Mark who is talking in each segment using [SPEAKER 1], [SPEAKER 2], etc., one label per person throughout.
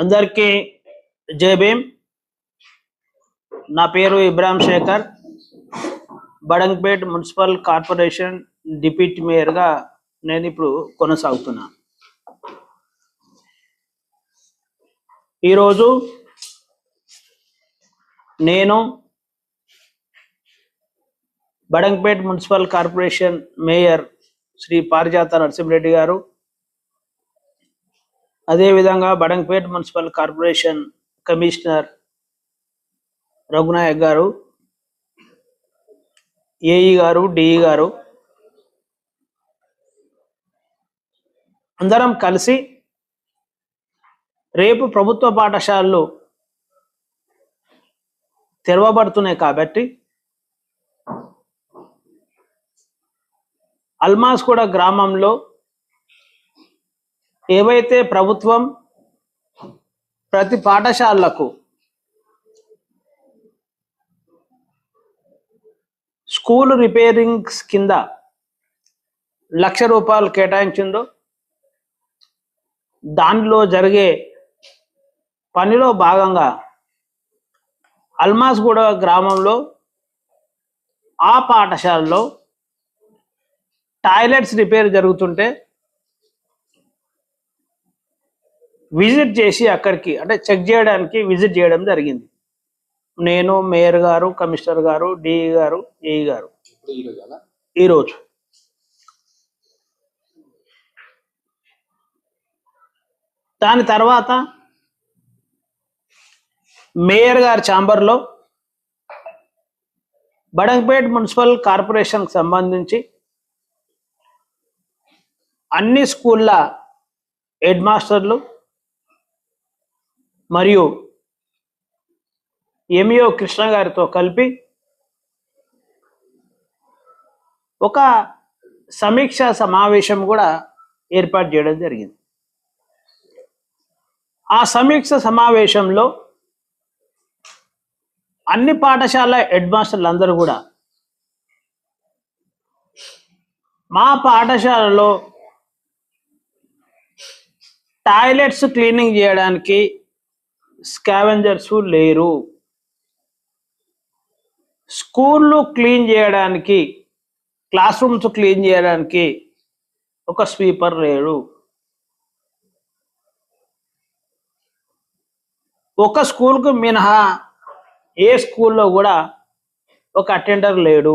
[SPEAKER 1] అందరికీ జై భీమ్. నా పేరు Ibrahim Shekar. Badangpet municipal corporation deputy మేయర్గా నేను ఇప్పుడు కొనసాగుతున్నా. ఈరోజు నేను Badangpet municipal corporation mayor Shri Parijatha Narasimha Reddy garu అదేవిధంగా Badangpet municipal corporation commissioner Raghunayak garu AE garu DE గారు అందరం కలిసి రేపు ప్రభుత్వ పాఠశాలలు తెరవబడుతున్నాయి కాబట్టి అల్మాస్ కూడా గ్రామంలో ఏవైతే ప్రభుత్వం ప్రతి పాఠశాలలకు స్కూల్ రిపేరింగ్స్ కింద లక్ష రూపాయలు కేటాయించిందో దానిలో జరిగే పనిలో భాగంగా అల్మాస్గూడ గ్రామంలో ఆ పాఠశాలలో టాయిలెట్స్ రిపేర్ జరుగుతుంటే విజిట్ చేసి అక్కడికి అంటే చెక్ చేయడానికి విజిట్ చేయడం జరిగింది. నేను మేయర్ గారు కమిషనర్ గారు డిఈ గారు ఏఈ గారు.
[SPEAKER 2] ఈరోజు
[SPEAKER 1] దాని తర్వాత మేయర్ గారి ఛాంబర్లో బడంగ్పేట్ మున్సిపల్ కార్పొరేషన్కి సంబంధించి అన్ని స్కూళ్ళ హెడ్ మాస్టర్లు మరియు ఎంఓ కృష్ణ గారితో కలిపి ఒక సమీక్ష సమావేశం కూడా ఏర్పాటు చేయడం జరిగింది. ఆ సమీక్ష సమావేశంలో అన్ని పాఠశాల హెడ్ మాస్టర్లు అందరూ కూడా మా పాఠశాలలో టాయిలెట్స్ క్లీనింగ్ చేయడానికి స్కావెంజర్స్ లేరు. స్కూళ్ళు క్లీన్ చేయడానికి క్లాస్ రూమ్స్ క్లీన్ చేయడానికి ఒక స్వీపర్ లేడు ఒక స్కూల్కు మినహా ఏ స్కూల్లో కూడా ఒక అటెండర్ లేడు.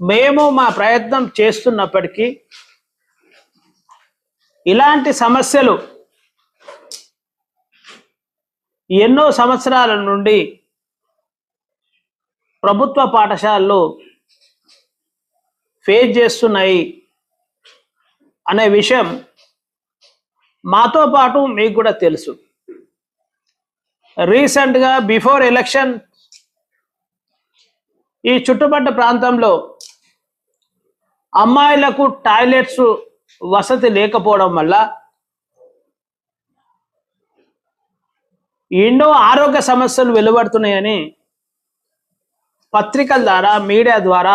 [SPEAKER 1] మేము మా ప్రయత్నం చేస్తున్నప్పటికీ ఇలాంటి సమస్యలు ఎన్నో సంవత్సరాల నుండి ప్రభుత్వ పాఠశాలలు ఫేస్ చేస్తున్నాయి అనే విషయం మాతో పాటు మీకు కూడా తెలుసు. రీసెంట్గా బిఫోర్ ఎలక్షన్ ఈ చుట్టుపక్కల ప్రాంతంలో అమ్మాయిలకు టాయిలెట్స్ వసతి లేకపోవడం వల్ల ఎన్నో ఆరోగ్య సమస్యలు వెలువడుతున్నాయని పత్రికల ద్వారా మీడియా ద్వారా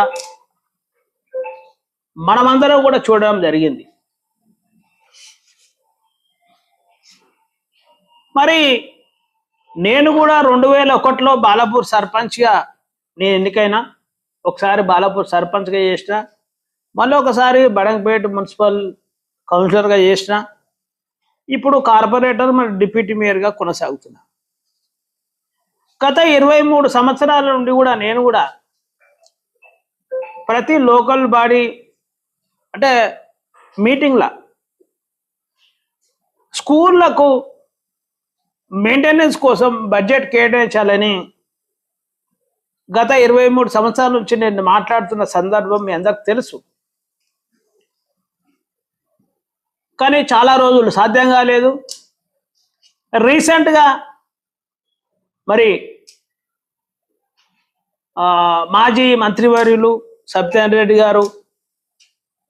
[SPEAKER 1] మనమందరం కూడా చూడడం జరిగింది. మరి నేను కూడా రెండు వేల ఒకటిలో బాలాపూర్ సర్పంచ్గా నేను ఎన్నికైనా ఒకసారి బాలాపూర్ సర్పంచ్గా చేసిన మళ్ళీ ఒకసారి బడంగపేట మున్సిపల్ కౌన్సిలర్గా చేసిన ఇప్పుడు కార్పొరేటర్ మరి డిప్యూటీ మేయర్గా కొనసాగుతున్నా. గత ఇరవై మూడు సంవత్సరాల నుండి కూడా నేను కూడా ప్రతి లోకల్ బాడీ అంటే మీటింగ్ల స్కూళ్ళకు మెయింటెనెన్స్ కోసం బడ్జెట్ కేటాయించాలని గత ఇరవై మూడు సంవత్సరాల నుంచి నేను మాట్లాడుతున్న సందర్భం మీ అందరికి తెలుసు. కానీ చాలా రోజులు సాధ్యం కాలేదు. రీసెంట్గా మరి మాజీ మంత్రివర్యులు సత్యనారాయణ రెడ్డి గారు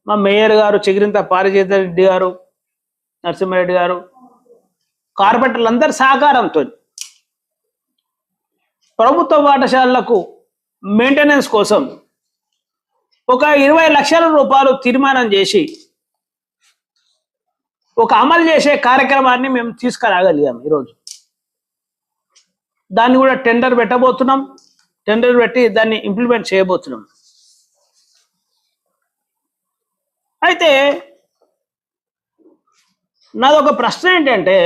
[SPEAKER 1] మా మేయర్ గారు చిగిరింత పారిజీత రెడ్డి గారు నరసింహారెడ్డి గారు కార్పొరేటర్లందరి సహకారంతో ప్రభుత్వ పాఠశాలలకు మెయింటెనెన్స్ కోసం ఒక ఇరవై లక్షల రూపాయలు తీర్మానం చేసి ఒక అమలు చేసే కార్యక్రమాన్ని మేము తీసుకురాగలిగాము ఈరోజు. దాన్ని కూడా టెండర్ పెట్టబోతున్నాం. టెండర్ పెట్టి దాన్ని ఇంప్లిమెంట్ చేయబోతున్నాం. అయితే నాదొక ప్రశ్న ఏంటంటే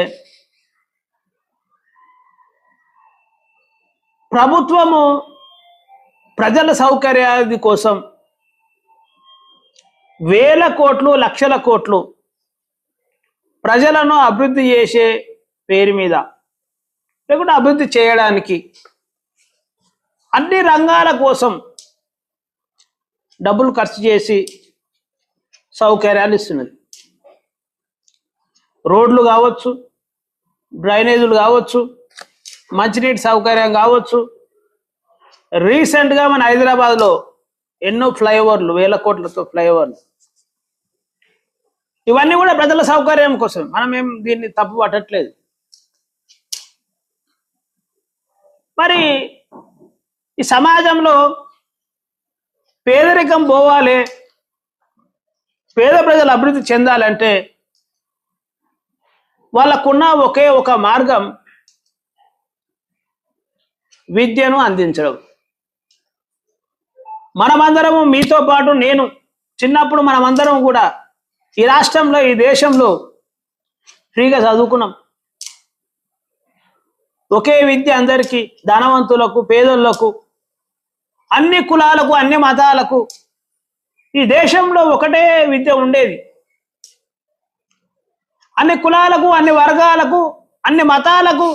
[SPEAKER 1] ప్రభుత్వము ప్రజల సౌకర్యాది కోసం వేల కోట్లు లక్షల కోట్లు ప్రజలను అభివృద్ధి చేసే పేరు మీద లేకుంటే అభివృద్ధి చేయడానికి అన్ని రంగాల కోసం డబ్బులు ఖర్చు చేసి సౌకర్యాలు ఇస్తున్నది. రోడ్లు కావచ్చు డ్రైనేజీలు కావచ్చు మంచినీటి సౌకర్యం కావచ్చు. రీసెంట్గా మన హైదరాబాద్లో ఎన్నో ఫ్లైఓవర్లు వేల కోట్లతో ఫ్లైఓవర్లు. ఇవన్నీ కూడా ప్రజల సౌకర్యం కోసం. మనం ఏం దీన్ని తప్పు పట్టట్లేదు. మరి ఈ సమాజంలో పేదరికం పోవాలి పేద ప్రజలు అభివృద్ధి చెందాలంటే వాళ్ళకున్న ఒకే ఒక మార్గం విద్యను అందించడం. మనమందరము మీతో పాటు నేను చిన్నప్పుడు మనమందరం కూడా ఈ రాష్ట్రంలో ఈ దేశంలో ఫ్రీగా చదువుకున్నాం. ఒకే విద్య అందరికీ ధనవంతులకు పేదలకు అన్ని కులాలకు అన్ని మతాలకు ఈ దేశంలో ఒకటే విద్య ఉండేది. అన్ని కులాలకు అన్ని వర్గాలకు అన్ని మతాలకు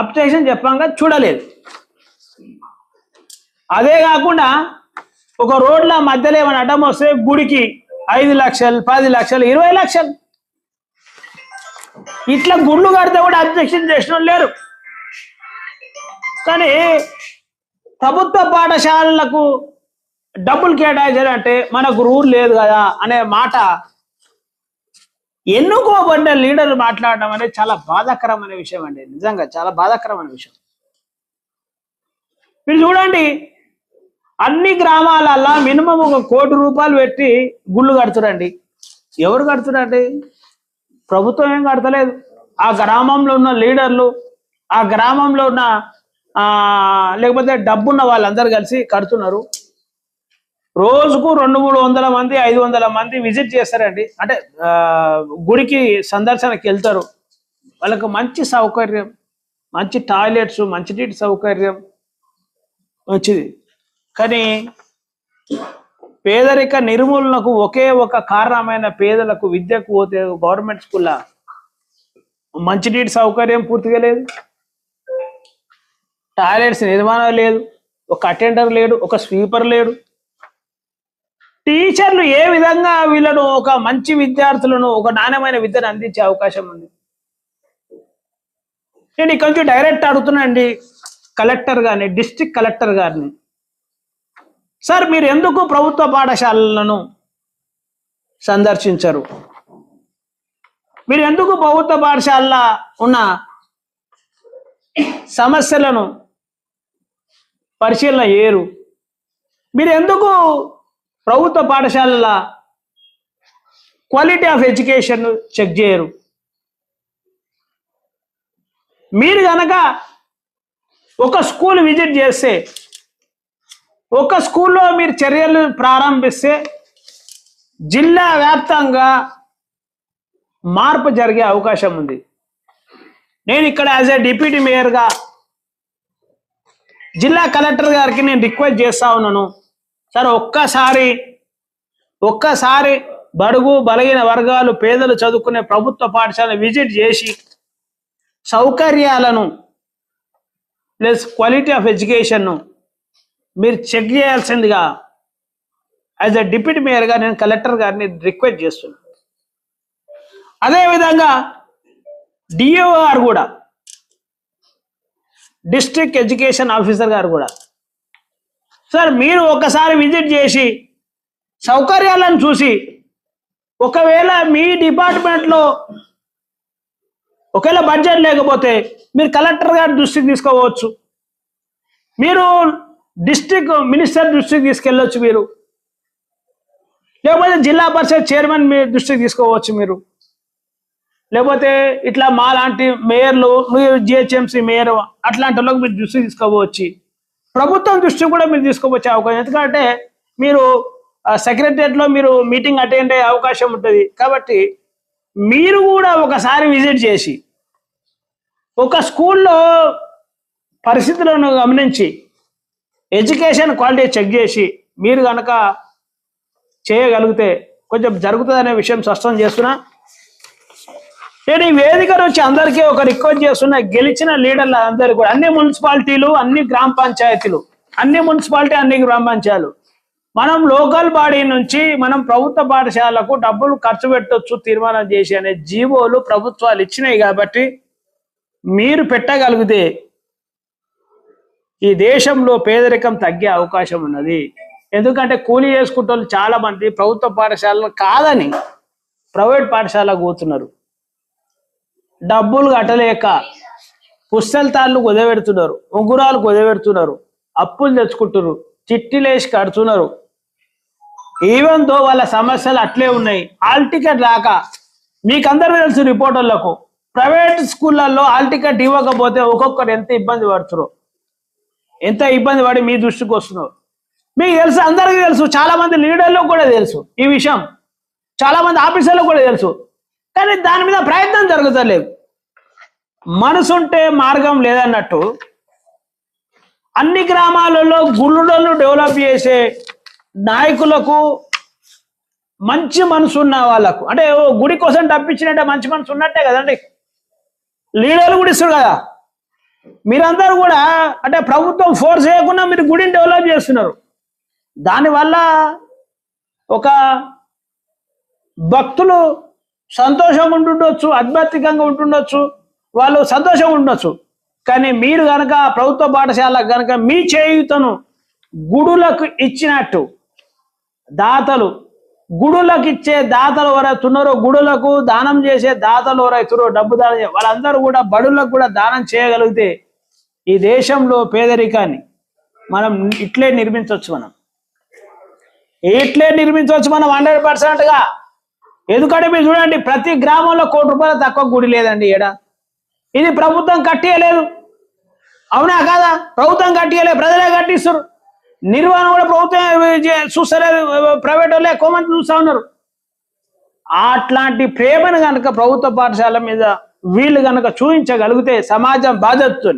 [SPEAKER 1] అప్టేషన్ చెప్పంగా చూడలేదు. అదే కాకుండా ఒక రోడ్ల మధ్యలో ఏమైనా అడ్డం వస్తే గుడికి ఐదు లక్షలు పది లక్షలు ఇరవై లక్షలు. ఇట్లా గుళ్ళు కడితే కూడా అబ్జెక్షన్ చేసిన లేరు. కానీ ప్రభుత్వ పాఠశాలలకు డబ్బులు కేటాయించారు అంటే మనకు రూల్ లేదు కదా అనే మాట ఎన్నుకోబడ్డ లీడర్లు మాట్లాడడం అనేది చాలా బాధాకరమైన విషయం అండి. నిజంగా చాలా బాధాకరమైన విషయం. మీరు చూడండి అన్ని గ్రామాలల్లా మినిమం ఒక కోటి రూపాయలు పెట్టి గుళ్ళు కడుతురండి. ఎవరు కడుతురండి? ప్రభుత్వం ఏం కడతలేదు. ఆ గ్రామంలో ఉన్న లీడర్లు ఆ గ్రామంలో ఉన్న ఆ, లేకపోతే డబ్బున్న వాళ్ళందరూ కలిసి కడుతున్నారు. రోజుకు రెండు మూడు వందల మంది ఐదు వందల మంది విజిట్ చేస్తారండి. అంటే గుడికి సందర్శనకి వెళ్తారు. వాళ్ళకు మంచి సౌకర్యం మంచి టాయిలెట్స్ మంచినీటి సౌకర్యం మంచిది కానీ పేదరిక నిర్మూలనకు ఒకే ఒక కారణమైన పేదలకు విద్యకు పోతే గవర్నమెంట్ స్కూల్లో మంచినీటి సౌకర్యం పూర్తిగా లేదు. టాయిలెట్స్ నిర్మాణం లేదు. ఒక అటెండర్ లేడు ఒక స్వీపర్ లేడు. టీచర్లు ఏ విధంగా వీళ్ళను ఒక మంచి విద్యార్థులను ఒక నాణ్యమైన విద్యను అందించే అవకాశం ఉంది? నేను ఇక్కడ నుంచి డైరెక్ట్ అడుగుతున్నానండి కలెక్టర్ గారిని డిస్ట్రిక్ట్ కలెక్టర్ గారిని. సార్ మీరు ఎందుకు ప్రభుత్వ పాఠశాలలను సందర్శించరు? మీరు ఎందుకు ప్రభుత్వ పాఠశాలలో ఉన్న సమస్యలను పరిశీలన చేయరు? మీరు ఎందుకు ప్రభుత్వ పాఠశాలల క్వాలిటీ ఆఫ్ ఎడ్యుకేషన్ చెక్ చేయరు? మీరు గనక ఒక స్కూల్ విజిట్ చేస్తే ఒక స్కూల్లో మీరు చర్యలు ప్రారంభిస్తే జిల్లా వ్యాప్తంగా మార్పు జరిగే అవకాశం ఉంది. నేను ఇక్కడ యాజ్ ఏ డిప్యూటీ మేయర్గా జిల్లా కలెక్టర్ గారికి నేను రిక్వెస్ట్ చేస్తా ఉన్నాను. సార్ ఒక్కసారి ఒక్కసారి బడుగు బలహీన వర్గాలు పేదలు చదువుకునే ప్రభుత్వ పాఠశాల విజిట్ చేసి సౌకర్యాలను ప్లస్ క్వాలిటీ ఆఫ్ ఎడ్యుకేషన్ను మీరు చెక్ చేయాల్సిందిగా యాజ్ అ డిప్యూటీ మేయర్గా నేను కలెక్టర్ గారిని రిక్వెస్ట్ చేస్తున్నాను అదేవిధంగా డిఓ గారు కూడా డిస్ట్రిక్ట్ ఎడ్యుకేషన్ ఆఫీసర్ గారు కూడా. సార్ మీరు ఒకసారి విజిట్ చేసి సౌకర్యాలను చూసి ఒకవేళ మీ డిపార్ట్మెంట్లో ఒకవేళ బడ్జెట్ లేకపోతే మీరు కలెక్టర్ గారి దృష్టికి తీసుకోవచ్చు. మీరు డిస్ట్రిక్ట్ మినిస్టర్ దృష్టికి తీసుకెళ్ళొచ్చు మీరు. లేకపోతే జిల్లా పరిషత్ చైర్మన్ మీ దృష్టికి తీసుకోవచ్చు మీరు. లేకపోతే ఇట్లా మా లాంటి మేయర్లు జిహెచ్ఎంసీ మేయర్ అట్లాంటి వాళ్ళకి మీరు దృష్టి తీసుకోవచ్చు. ప్రభుత్వం దృష్టి కూడా మీరు తీసుకోవచ్చు అవకాశం. ఎందుకంటే మీరు సెక్రటరియట్లో మీరు మీటింగ్ అటెండ్ అయ్యే అవకాశం ఉంటుంది. కాబట్టి మీరు కూడా ఒకసారి విజిట్ చేసి ఒక స్కూల్లో పరిస్థితులను గమనించి ఎడ్యుకేషన్ క్వాలిటీ చెక్ చేసి మీరు కనుక చేయగలిగితే కొంచెం జరుగుతుందనే విషయం స్పష్టం చేస్తున్నా. నేను ఈ వేదిక నుంచి అందరికీ ఒక రిక్వెస్ట్ చేస్తున్నా గెలిచిన లీడర్లు అందరు కూడా అన్ని మున్సిపాలిటీలు అన్ని గ్రామ పంచాయతీలు అన్ని మున్సిపాలిటీ అన్ని గ్రామ పంచాయతీలు. మనం లోకల్ బాడీ నుంచి మనం ప్రభుత్వ పాఠశాలకు డబ్బులు ఖర్చు పెట్టొచ్చు తీర్మానం చేసి అనే జీవోలు ప్రభుత్వాలు ఇచ్చినాయి కాబట్టి మీరు పెట్టగలిగితే ఈ దేశంలో పేదరికం తగ్గే అవకాశం ఉన్నది. ఎందుకంటే కూలీ చేసుకుంటే వాళ్ళు చాలా మంది ప్రభుత్వ పాఠశాలలు కాదని ప్రైవేట్ పాఠశాలకు పోతున్నారు డబ్బులు కట్టలేక పుస్తల్తాళ్ళు కుదబెడుతున్నారు ఉంగురాలు కుదబెడుతున్నారు అప్పులు తెచ్చుకుంటున్నారు చిట్టిలేసి కడుతున్నారు. ఈవెన్తో వాళ్ళ సమస్యలు అట్లే ఉన్నాయి హాల్ టికెట్ రాక మీకందరూ తెలుసు రిపోర్టర్లకు ప్రైవేట్ స్కూళ్ళల్లో హాల్ టికెట్ ఇవ్వకపోతే ఒక్కొక్కరు ఎంత ఇబ్బంది పడుతున్నారు. ఎంత ఇబ్బంది పడి మీ దృష్టికి వస్తున్నారు మీకు తెలుసు అందరికీ తెలుసు చాలా మంది లీడర్లకు కూడా తెలుసు ఈ విషయం. చాలా మంది ఆఫీసర్లకు కూడా తెలుసు. కానీ దాని మీద ప్రయత్నం జరుగుతలేదు మనసుంటే మార్గం లేదన్నట్టు అన్ని గ్రామాలలో గుళ్ళను డెవలప్ చేసే నాయకులకు మంచి మనసు ఉన్న వాళ్ళకు. అంటే ఓ గుడి కోసం డబ్బిచ్చినట్టే మంచి మనసు ఉన్నట్టే కదండి. లీడర్లు కూడా ఇస్తారు కదా. మీరందరూ కూడా అంటే ప్రభుత్వం ఫోర్స్ చేయకుండా మీరు గుడిని డెవలప్ చేస్తున్నారు. దానివల్ల ఒక భక్తులు సంతోషంగా ఉంటుండొచ్చు ఆధ్యాత్మికంగా ఉంటుండొచ్చు వాళ్ళు సంతోషంగా ఉండొచ్చు కానీ మీరు కనుక ప్రభుత్వ పాఠశాలకు కనుక మీ చేయుతను గుడులకు ఇచ్చినట్టు దాతలు గుడులకు ఇచ్చే దాతలు ఎవరైతున్నారో గుడులకు దానం చేసే దాతలు ఎవరైతున్నారో డబ్బు దానం వాళ్ళందరూ కూడా బడులకు కూడా దానం చేయగలిగితే ఈ దేశంలో పేదరికాన్ని మనం ఇట్లే నిర్మించవచ్చు మనం. ఇట్లే నిర్మించవచ్చు మనం హండ్రెడ్ పర్సెంట్గా ఎందుకంటే మీరు చూడండి ప్రతి గ్రామంలో కోటి రూపాయలు తక్కువ గుడి లేదండి ఈడ. ఇది ప్రభుత్వం కట్టియలేదు. అవునా కాదా? ప్రభుత్వం కట్టియలేదు ప్రజలే కట్టిస్తారు నిర్వహణ కూడా ప్రభుత్వం చూస్తారే చూస్తలేదు ప్రైవేట్ వాళ్ళే ఎక్కువ మంది చూస్తా ఉన్నారు. అట్లాంటి ప్రేమను కనుక ప్రభుత్వ పాఠశాల మీద వీళ్ళు కనుక చూపించగలిగితే సమాజం బాధ్యతతో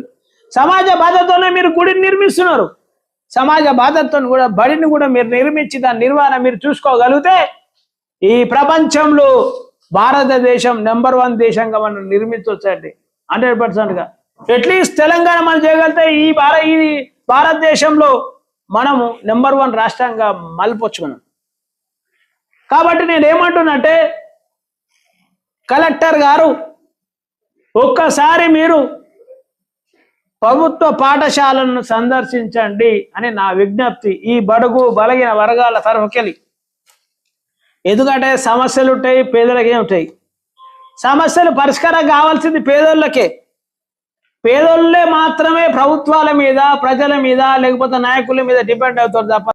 [SPEAKER 1] సమాజ బాధ్యతతోనే మీరు గుడిని నిర్మిస్తున్నారు. సమాజ బాధ్యతను కూడా బడిని కూడా మీరు నిర్మించి దాని నిర్వహణ మీరు చూసుకోగలిగితే ఈ ప్రపంచంలో భారతదేశం నెంబర్ వన్ దేశంగా మనం నిర్మించవచ్చండి. హండ్రెడ్ పర్సెంట్గా. అట్లీస్ట్ తెలంగాణ మనం చేయగలిగితే ఈ భార ఈ భారతదేశంలో మనము నెంబర్ వన్ రాష్ట్రంగా మలపొచ్చు మనం. కాబట్టి నేను ఏమంటున్నట్టే కలెక్టర్ గారు ఒక్కసారి మీరు ప్రభుత్వ పాఠశాలను సందర్శించండి అని నా విజ్ఞప్తి. ఈ బడుగు బలగిన వర్గాల తరఫుకెళ్ళి. ఎందుకంటే సమస్యలు ఉంటాయి పేదలకే ఉంటాయి. సమస్యలు పరిష్కారం కావాల్సింది పేదోళ్ళకే. పేదోళ్ళే మాత్రమే ప్రభుత్వాల మీద ప్రజల మీద లేకపోతే నాయకుల మీద డిపెండ్ అవుతారు తప్ప